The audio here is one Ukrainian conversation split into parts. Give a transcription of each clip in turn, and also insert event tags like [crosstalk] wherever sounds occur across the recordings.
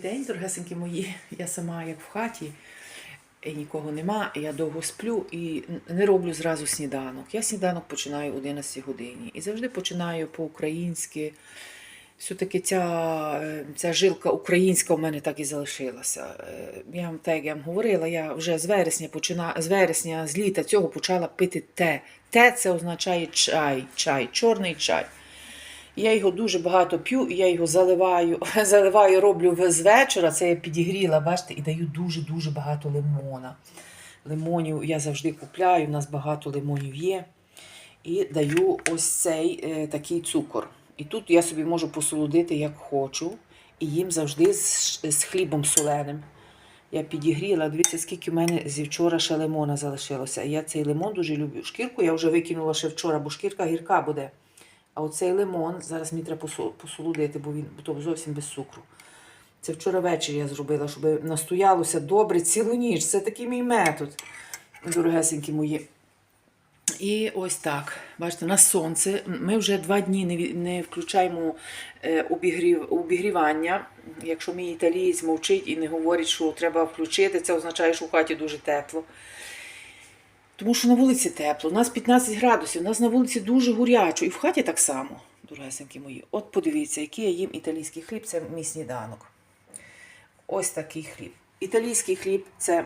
день, дорогесенькі мої. Я сама як в хаті, і нікого нема, я довго сплю і не роблю зразу сніданок. Я сніданок починаю о 11 годині. І завжди починаю по-українськи. Все-таки ця, е, ця жилка українська у мене так і залишилася. Е, Я вам так я вам говорила, я вже з вересня почина, з вересня, з літа цього почала пити те. Те це означає чай, чай, чорний чай. Я його дуже багато п'ю, і я його заливаю, [laughs] заливаю, роблю з вечора. Це я підігріла, бачите, і даю дуже-дуже багато лимона. Лимонів я завжди купляю, у нас багато лимонів є. І даю ось цей е, такий цукор. І тут я собі можу посолодити як хочу. І їм завжди з, з хлібом соленим. Я підігріла, дивіться, скільки в мене зі вчора ще лимона залишилося. Я цей лимон дуже люблю. Шкірку я вже викинула ще вчора, бо шкірка гірка буде. А оцей лимон, зараз мені треба посо- посолодити, бо він зовсім без цукру. Це вчора ввечері я зробила, щоб настоялося добре цілу ніч. Це такий мій метод, дорогесенькі мої. І ось так. Бачите, на сонце. Ми вже два дні не, не включаємо е, обігрів, обігрівання. Якщо мій італієць мовчить і не говорить, що треба включити, це означає, що в хаті дуже тепло. Тому що на вулиці тепло, у нас 15 градусів, у нас на вулиці дуже гурячо, і в хаті так само, дорогесенькі мої. От подивіться, який я їм італійський хліб, це мій сніданок. Ось такий хліб. Італійський хліб це,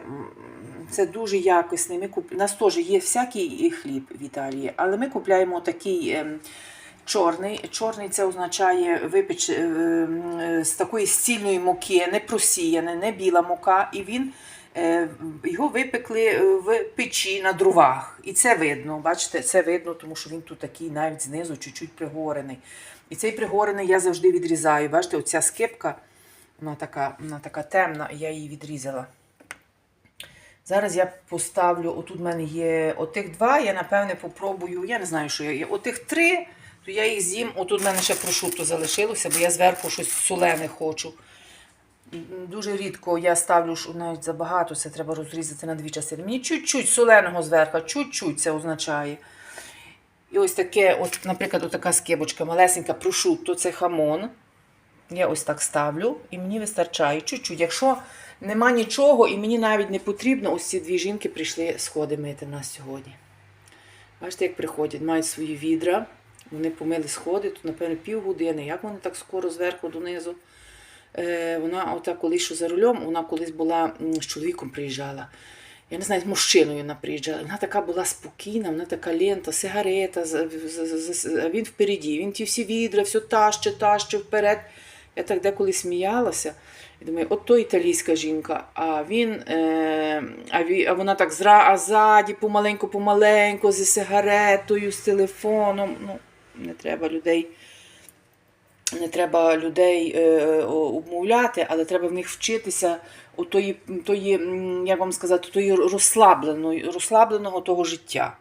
це дуже якісний. Ми куп... У нас теж є всякий хліб в Італії, але ми купляємо такий ем, чорний. Чорний це означає випіч е, е, з такої стільної муки, не просіяне, не біла мука. І він е, його випекли е, в печі на дровах. І це видно. Бачите, це видно, тому що він тут такий навіть знизу чуть-чуть пригорений. І цей пригорений я завжди відрізаю. Бачите, оця скипка. Вона така, вона така темна, і я її відрізала. Зараз я поставлю, отут в мене є отих два, я напевне попробую, я не знаю, що я є. Отих три, то я їх з'їм. Отут в мене ще прошутто залишилося, бо я зверху щось солене хочу. Дуже рідко я ставлю навіть забагато, це треба розрізати на дві частини. Мені чуть-чуть соленого зверху, чуть-чуть це означає. І ось таке, от, наприклад, така скибочка малесенька прошутто, це хамон. Я ось так ставлю, і мені вистачає чуть-чуть. Якщо нема нічого, і мені навіть не потрібно, ось ці дві жінки прийшли сходи мити в нас сьогодні. Бачите, як приходять, мають свої відра, вони помили сходи, тут, напевно, півгодини. Як вони так скоро зверху донизу? Е, вона, ота колись що за рулем, вона колись була з чоловіком приїжджала. Я не знаю, з мужчиною вона приїжджала. Вона така була спокійна, вона така лента, сигарета, він впереді. Він ті всі відра, все таще, таще вперед. Я так деколи сміялася. І думаю, от то італійська жінка, а він, е, а, ві, а вона так зра, а ззаді помаленьку, помаленьку, зі сигаретою, з телефоном. Ну, не треба людей. Не треба людей е, обмовляти, але треба в них вчитися у тої, тої, як вам сказати, тої розслабленої, розслабленого того життя.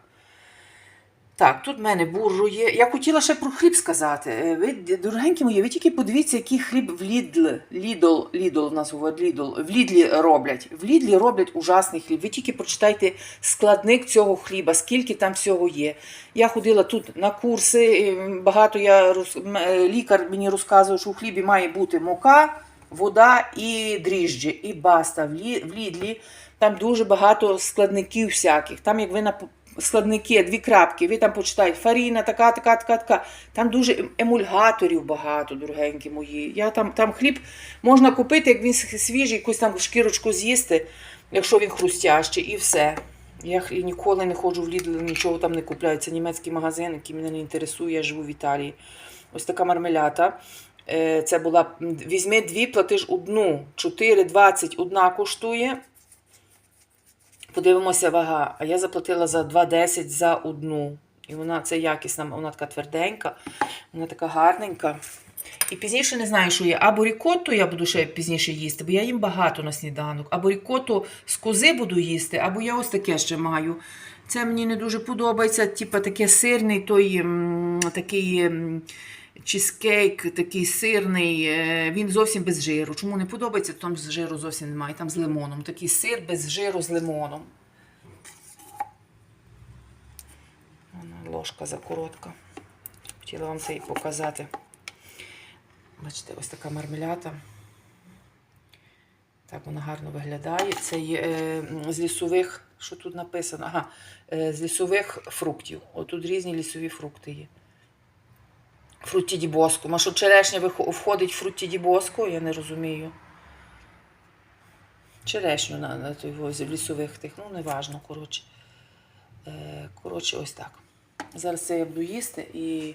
Так, тут в мене буржу є. Я хотіла ще про хліб сказати. Е, Ви, дорогенькі мої, ви тільки подивіться, який хліб в Лідл, Лідл, Лідл в Лідл, в Лідлі роблять. В Лідлі роблять ужасний хліб. Ви тільки прочитайте складник цього хліба, скільки там всього є. Я ходила тут на курси, багато я е, лікар мені розказував, що у хлібі має бути мука, вода і дріжджі, і баста. В, Лідлі там дуже багато складників всяких. Там, як ви на складники, дві крапки, ви там почитаєте фаріна, така, така, така, така. Там дуже ем- емульгаторів багато, дорогенькі мої. Я там, там хліб можна купити, як він свіжий, якусь там шкірочку з'їсти, якщо він хрустящий, і все. Я ніколи не ходжу в Lidl, нічого там не купляю. Це німецький магазин, який мене не інтересує, я живу в Італії. Ось така мармелята. Е, Це була візьми дві, платиш одну. 4,20 одна коштує. Подивимося вага. А я заплатила за 2,10 за одну. І вона це якісна, вона така тверденька, вона така гарненька. І пізніше не знаю, що є. Або рікотту я буду ще пізніше їсти, бо я їм багато на сніданок. Або рікотту з кози буду їсти, або я ось таке ще маю. Це мені не дуже подобається. Типа таке сирний, той такий чизкейк, такий сирний. е, Він зовсім без жиру. Чому не подобається? Там з жиру зовсім немає. Там з лимоном. Такий сир без жиру з лимоном. Вона ложка закоротка. Хотіла вам це і показати. Бачите, ось така мармелята. Так вона гарно виглядає. Це є е, з лісових, що тут написано? Ага, е, з лісових фруктів. Отут різні лісові фрукти є. Фрутті ді. А що черешня входить в фрутті ді боско? Я не розумію. Черешню на, на той во- з лісових тих, ну неважно, коротше. Е, коротше, ось так. Зараз це я буду їсти і,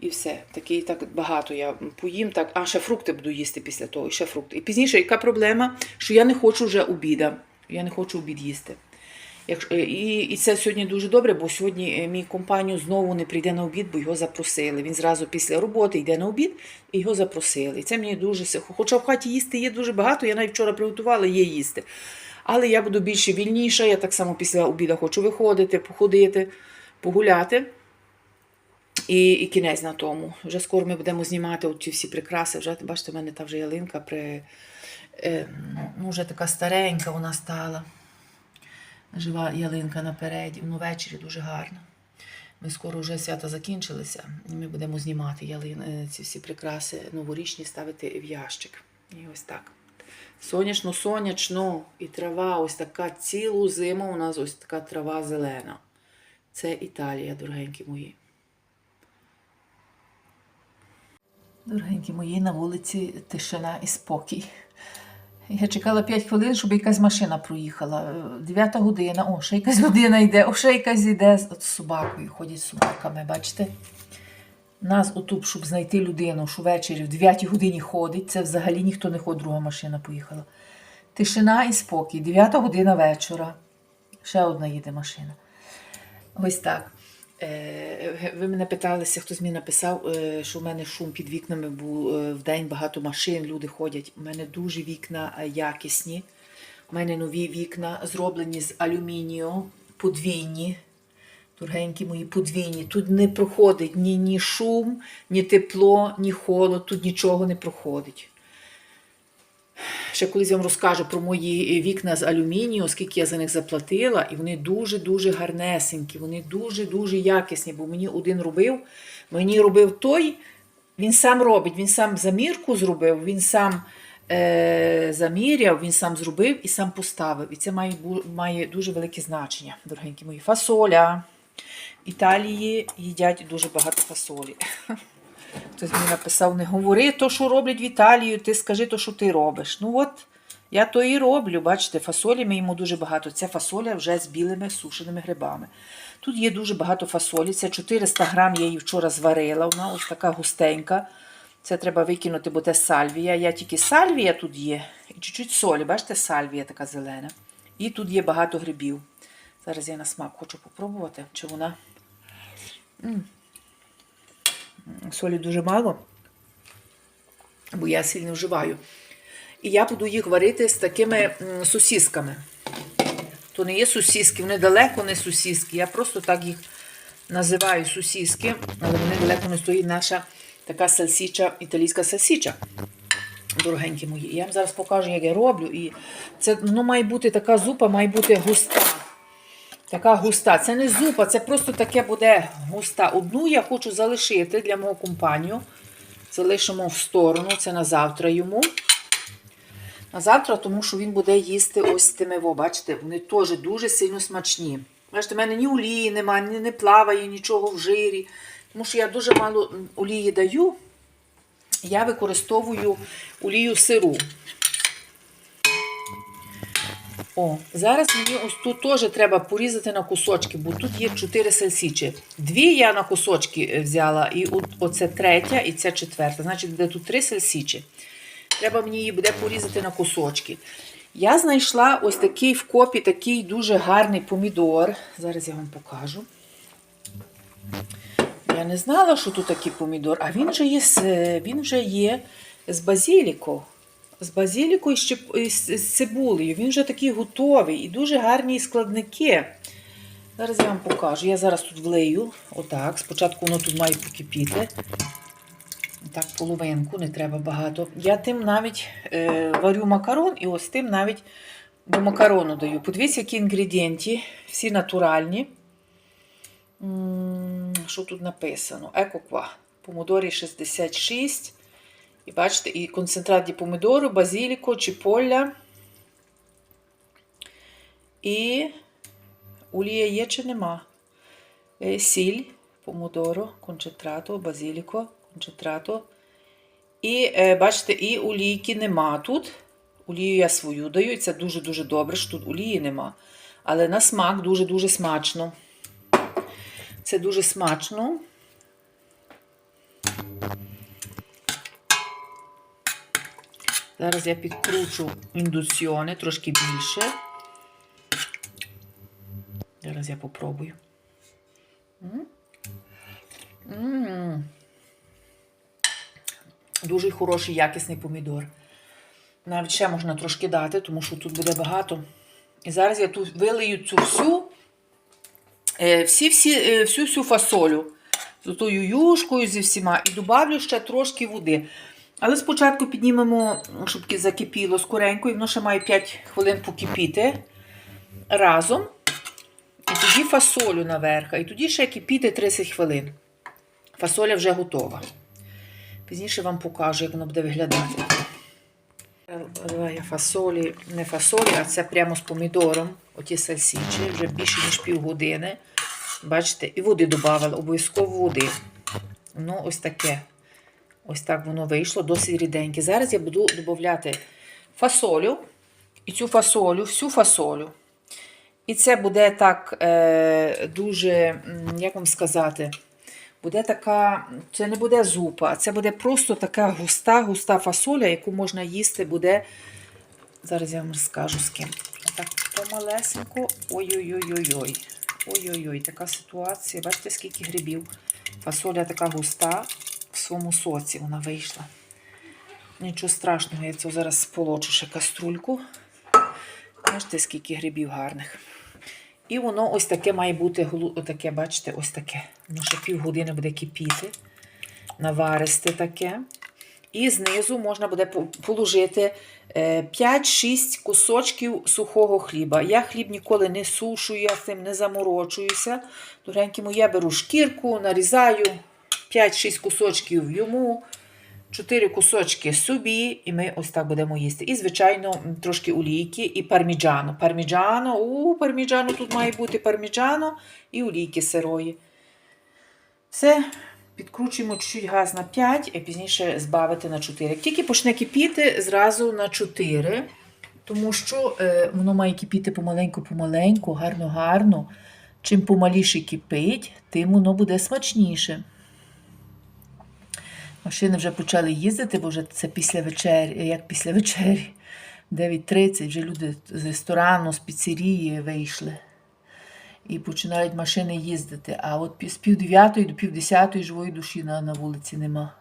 і все. Такий так багато я поїм. Так, а ще фрукти буду їсти після того, і ще фрукти. І пізніше, яка проблема, що я не хочу вже обіда. Я не хочу обід їсти. Е, і, і це сьогодні дуже добре, бо сьогодні е, мій компанію знову не прийде на обід, бо його запросили. Він зразу після роботи йде на обід і його запросили. І це мені дуже си- Хоча в хаті їсти є дуже багато, я навіть вчора приготувала, є їсти. Але я буду більше вільніша, я так само після обіду хочу виходити, походити, погуляти. І, і кінець на тому. Вже скоро ми будемо знімати ці всі прикраси. Вже бачите, в мене та вже ялинка при, е, ну, вже така старенька вона стала. Жива ялинка напереді, ну ввечері дуже гарно. Ми скоро вже свята закінчилися, і ми будемо знімати ялин, е, ці всі прикраси новорічні ставити в ящик. І ось так. Сонячно, сонячно, і трава ось така цілу зиму у нас ось така трава зелена. Це Італія, дорогенькі мої. Дорогенькі мої, на вулиці тишина і спокій. Я чекала 5 хвилин, щоб якась машина проїхала. Е, Дев'ята година, о, ще якась година йде, о, ще якась йде з собакою, ходять з собаками, бачите? Нас отут, щоб знайти людину, що ввечері в 9 годині ходить, це взагалі ніхто не ходить, друга машина поїхала. Тишина і спокій, 9 година вечора. Ще одна їде машина. Ось так. Е, Ви мене питалися, хтось мені написав, е, що в мене шум під вікнами був е, в день багато машин, люди ходять. У мене дуже вікна е, якісні. У мене нові вікна зроблені з алюмінію, подвійні. Дорогенькі мої подвійні. Тут не проходить ні, ні шум, ні тепло, ні холод, тут нічого не проходить. Ще колись я вам розкажу про мої вікна з алюмінію, оскільки я за них заплатила, і вони дуже-дуже гарнесенькі, вони дуже-дуже якісні, бо мені один робив, мені робив той, він сам робить, він сам замірку зробив, він сам е, заміряв, він сам зробив і сам поставив. І це має, має дуже велике значення, дорогенькі мої. Фасоля. В Італії їдять дуже багато фасолі. [laughs] Хтось мені написав, не говори то, що роблять в Італію, ти скажи то, що ти робиш. Ну от, я то і роблю. Бачите, фасолі ми їмо дуже багато. Ця фасоля вже з білими сушеними грибами. Тут є дуже багато фасолі. Це 400 грам, я її вчора зварила. Вона ось така густенька. Це треба викинути, бо це сальвія. Я тільки сальвія тут є. І чуть-чуть солі. Бачите, сальвія така зелена. І тут є багато грибів. Зараз я на смак хочу попробувати, чи вона. М. Солі дуже мало, бо я сильно вживаю. І я буду їх варити з такими м, сосісками. То не є сосіски, вони далеко не сосіски. Я просто так їх називаю сосіски, але вони далеко не стоїть наша така сальсіча, італійська сальсіча. Дорогенькі мої. Я вам зараз покажу, як я роблю. І це ну, має бути така зупа, має бути густа. Така густа. Це не зупа, це просто таке буде густа. Одну я хочу залишити для мого компанію. Залишимо в сторону, це на завтра йому. На завтра, тому що він буде їсти ось тими, во, бачите, вони теж дуже сильно смачні. Бачите, в мене ні олії немає, ні не плаває нічого в жирі. Тому що я дуже мало олії даю. Я використовую олію сиру. О, зараз мені ось тут теж треба порізати на кусочки, бо тут є 4 сальсічі. Дві я на кусочки е, взяла, і оце третя, і ця четверта. Значить, буде тут 3 сальсічі. Треба мені її буде порізати на кусочки. Я знайшла ось такий в копі такий дуже гарний помідор. Зараз я вам покажу. Я не знала, що тут такий помідор, а він же є, він вже є з базіліку. З базіліку і з цибулею. Він вже такий готовий і дуже гарні складники. Зараз я вам покажу. Я зараз тут влию. Отак. Спочатку воно тут має покипіти. Так, половинку, не треба багато. Я тим навіть е, варю макарон і ось тим навіть до макарону даю. Подивіться, які інгредієнти, всі натуральні. М, Що тут написано? Екоква. Помідорі 66. І бачите, і концентрат ді помідору, базіліко, чіполля, І олія є чи нема. Е, Сіль, помодоро, концентрато, базиліко, концентрато. І е, бачите, і олійки нема тут. Олію я свою даю, і це дуже-дуже добре, що тут олії нема. Але на смак дуже-дуже смачно. Це дуже смачно. Зараз я підкручу індуціони трошки більше. Зараз я попробую. Дуже хороший якісний помідор. Навіть ще можна трошки дати, тому що тут буде багато. І зараз я тут вилию цю всю, е, всі, всі, е, всю всю фасолю з тою юшкою, зі всіма, і добавлю ще трошки води. Але спочатку піднімемо, щоб закипіло скоренько, і воно ще має 5 хвилин покипіти разом. І тоді фасолю наверх, і тоді ще кипіти 30 хвилин. Фасоля вже готова. Пізніше вам покажу, як воно буде виглядати. Я фасолі, не фасолі, а це прямо з помідором. Оті сальсічі, вже більше ніж півгодини. Бачите, і води додавала, обов'язково води. Ну, ось таке. Ось так воно вийшло, досить ріденьке. Зараз я буду додати фасолю. І цю фасолю, всю фасолю. І це буде так е, дуже, як вам сказати, буде така, це не буде зупа, це буде просто така густа, густа фасоля, яку можна їсти, буде. Зараз я вам розкажу з ким. Так, помалесенько. Ой-ой-ой-ой-ой. Ой-ой-ой, така ситуація. Бачите, скільки грибів. Фасоля така густа в своєму соці вона вийшла. Нічого страшного, я це зараз сполочу ще каструльку. Бачите, скільки грибів гарних. І воно ось таке має бути, отаке, бачите, ось таке. Воно ще півгодини буде кипіти, наваристе таке. І знизу можна буде положити е, 5-6 кусочків сухого хліба. Я хліб ніколи не сушу, я з цим не заморочуюся. Доренькому я беру шкірку, нарізаю 5-6 кусочків йому, 4 кусочки собі, і ми ось так будемо їсти. І, звичайно, трошки олійки і парміджано. Парміджано, у парміджано тут має бути парміджано і олійки сирої. Все, підкручуємо чуть-чуть газ на 5, і пізніше збавити на 4. Як тільки почне кипіти, зразу на 4, тому що е, воно має кипіти помаленьку-помаленьку, гарно-гарно. Чим помаліше кипить, тим воно буде смачніше. Машини вже почали їздити, бо вже це після вечері, як після вечері. 9.30 вже люди з ресторану, з піцерії вийшли. І починають машини їздити. А от з пів дев'ятої до пів десятої живої душі на, на вулиці нема.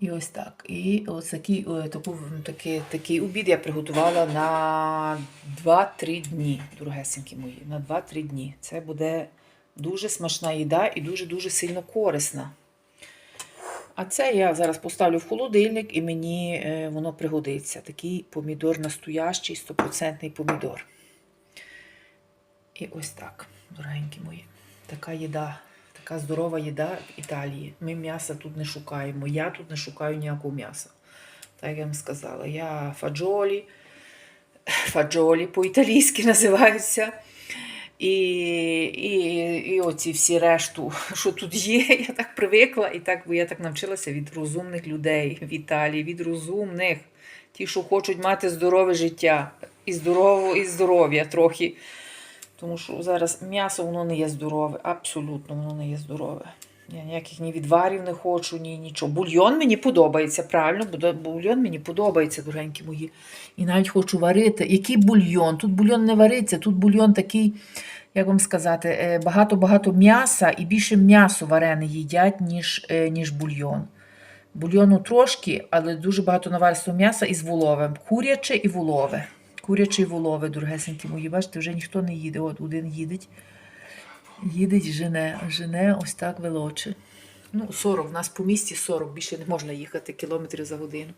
І ось так. І ось такий, таку, такий, такий обід я приготувала на 2-3 дні, дорогесенькі мої. На 2-3 дні. Це буде дуже смачна їда і дуже-дуже сильно корисна. А це я зараз поставлю в холодильник і мені е, воно пригодиться. Такий помідор настоящий, стопроцентний помідор. І ось так, дорогенькі мої. Така їда, така здорова їда в Італії. Ми м'яса тут не шукаємо. Я тут не шукаю ніякого м'яса. Так як я вам сказала, я фаджолі, фаджолі по-італійськи [laughs] називаються. І, і, і оці всі решту, [laughs] що тут є, [laughs] я так привикла, і так, бо я так навчилася від розумних людей в Італії, від розумних, ті, що хочуть мати здорове життя, і здорово, і здоров'я трохи. Тому що зараз м'ясо воно не є здорове, абсолютно воно не є здорове. Я ніяких ні відварів не хочу, ні нічого. Бульйон мені подобається, правильно, бульйон мені подобається, дорогенькі мої. І навіть хочу варити. Який бульйон? Тут бульйон не вариться, тут бульйон такий, як вам сказати, е, багато-багато м'яса і більше м'ясо варене їдять, ніж, е, ніж бульйон. Бульйону трошки, але дуже багато наваристого м'яса із воловим. Куряче і волове. Куряче і волове, дорогесенькі мої. Бачите, вже ніхто не їде. От один їдеть. Їдеть, жене, жене ось так велоче. Ну, 40, в нас по місті 40, більше не можна їхати кілометрів за годину.